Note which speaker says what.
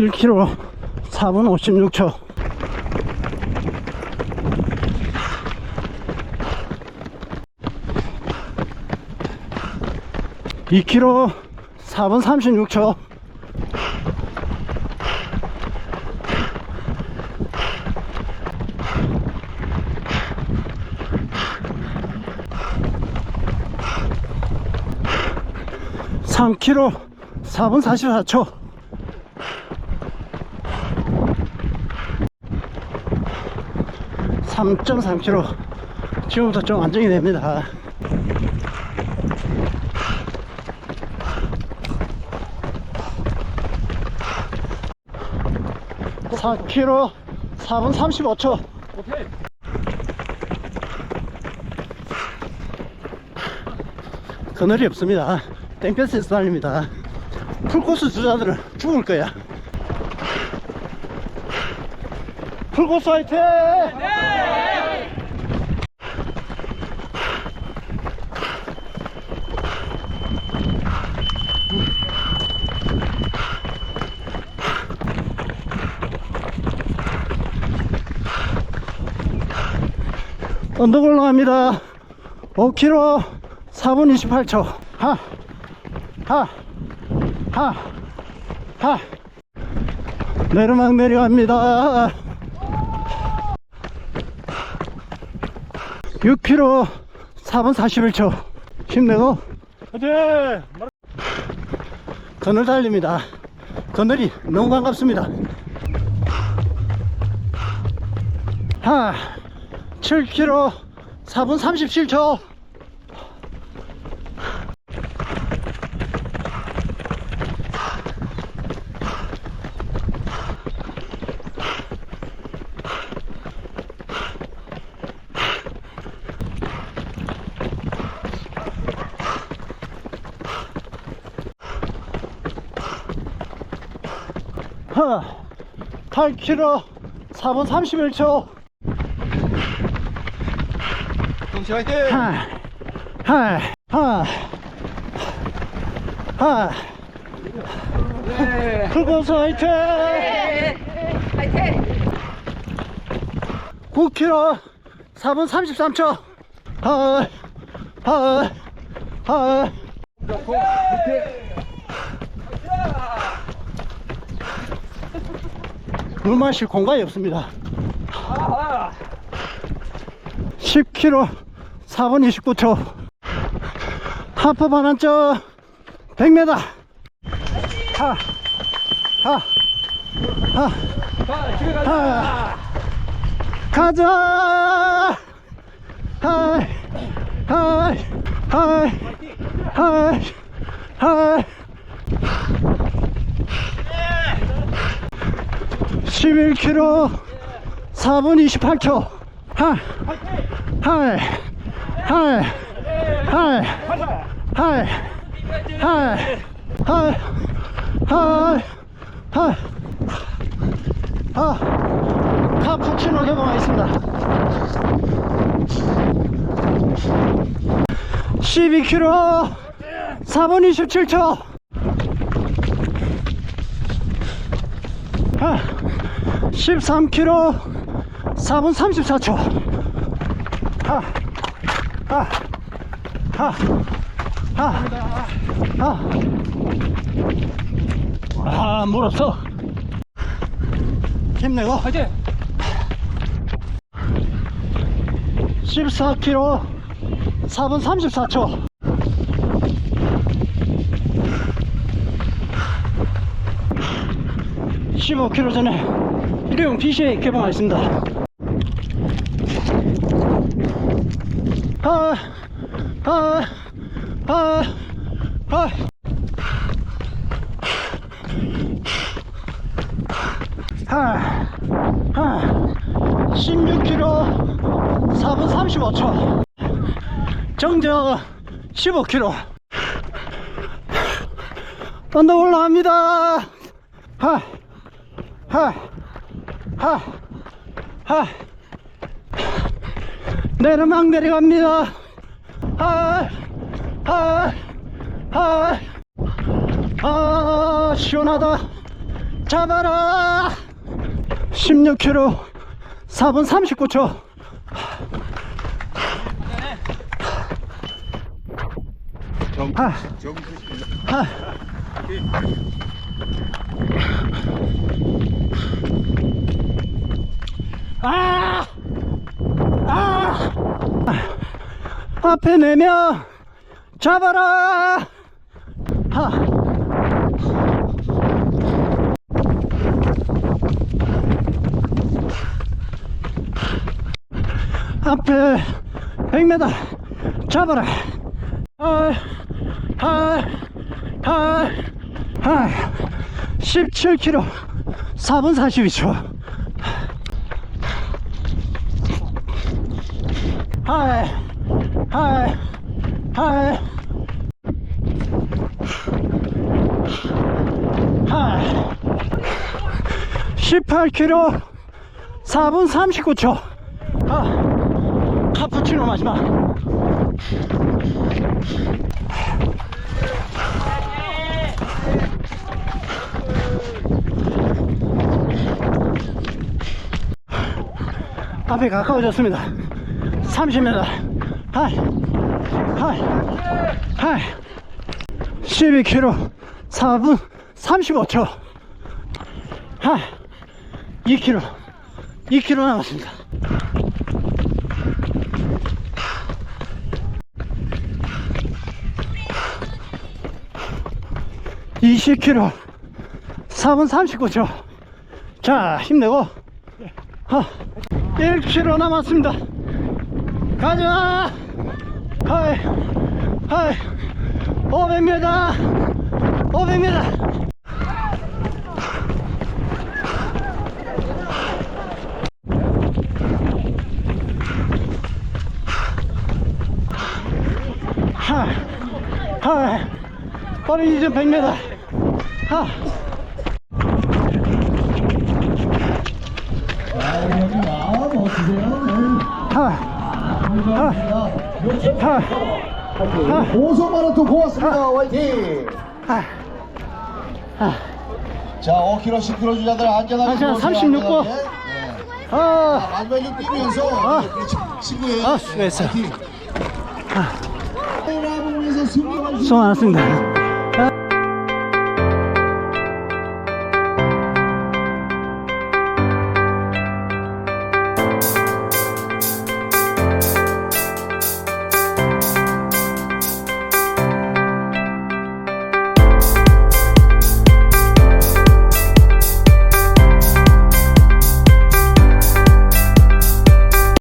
Speaker 1: 1km 4분 56초. 이 k m 4분 36초. 삼 k m 4분 44초. 삼3 3 k m 지금부터 좀 안정이 됩니다. 4km 4분 35초
Speaker 2: 오케이.
Speaker 1: 그늘이 없습니다. 땡볕에서 달립니다. 풀코스 주자들은 죽을 거야 풀코스 화이팅! 언덕 올라갑니다. 5km 4분 28초. 하, 하, 하, 하. 내리막 내려갑니다 6km 4분 41초. 힘내고.
Speaker 2: 화이팅!
Speaker 1: 그늘 달립니다. 그늘이 너무 반갑습니다. 하 7km 4분 37초 8km 4분 31초
Speaker 2: 동시 화이팅!
Speaker 1: 하, 하, 하, 하.
Speaker 2: 네.
Speaker 1: 풀코스 화이팅!
Speaker 3: 화이팅!
Speaker 1: 9km 4분 33초. 하, 하, 하. 물 마실 공간이 없습니다. 10km 4분 29초. 하프 반환점 100m. 하, 하, 하. 하. 가자! 하이, 하이, 하이, 하이, 하이. 11km 4분 28초. 하이, 하이, 하이, 하이, 하이, 하이, 하이, 하이, 하이. 아, 카푸치노 개봉하겠습니다. 12km 4분 27초. 아, 13km 4분 34초. 아, 아, 아, 아, 아, 아, 물 없어. 힘내고.
Speaker 2: 화이팅!
Speaker 1: 14km 4분 34초 (15km) 전에 일회용 BCA 개봉하였습니다. 아, 아, 아, 아. 아, 아, 16km 4분 35초. 정정 15km 언덕 올라갑니다. 하, 하, 하, 하. 내리막 내려갑니다. 하, 하, 하. 아 시원하다. 잡아라. 16km 4분 39초.
Speaker 2: 정,
Speaker 1: 아,
Speaker 2: 정,
Speaker 1: 아. 아! 아! 앞에 네명 잡아라! 하! 앞에 100m 잡아라! 아, 아, 아, 아, 17km 4분 42초 하이 하이 하이. 하이. 18km 4분 39초. 아, 카푸치노 마지막. 앞에 가까워졌습니다 30m 하이. 하이. 하이. 12km 4분 35초. 하이. 2km 2km 남았습니다. (20 k m 4분 39초. 자 힘내고. 하. 1km 남았습니다 가자. 하이 하이. 500m 500m 하이 하이. 빠른 이전 100m 하 하이. 하이. 하 이
Speaker 3: 고속 마라톤 고맙습니다. 화이팅! 자, 5km, 10km 주자들 안전하게.
Speaker 1: 아, 자,
Speaker 3: 들어오세요,
Speaker 1: 36 번.
Speaker 3: 네.
Speaker 1: 아
Speaker 3: 마지막 좀 뛰면서
Speaker 1: 아.
Speaker 3: 우리 친구예요.
Speaker 1: 아, 수고했어요.
Speaker 3: 화이팅!
Speaker 1: 수고 많았습니다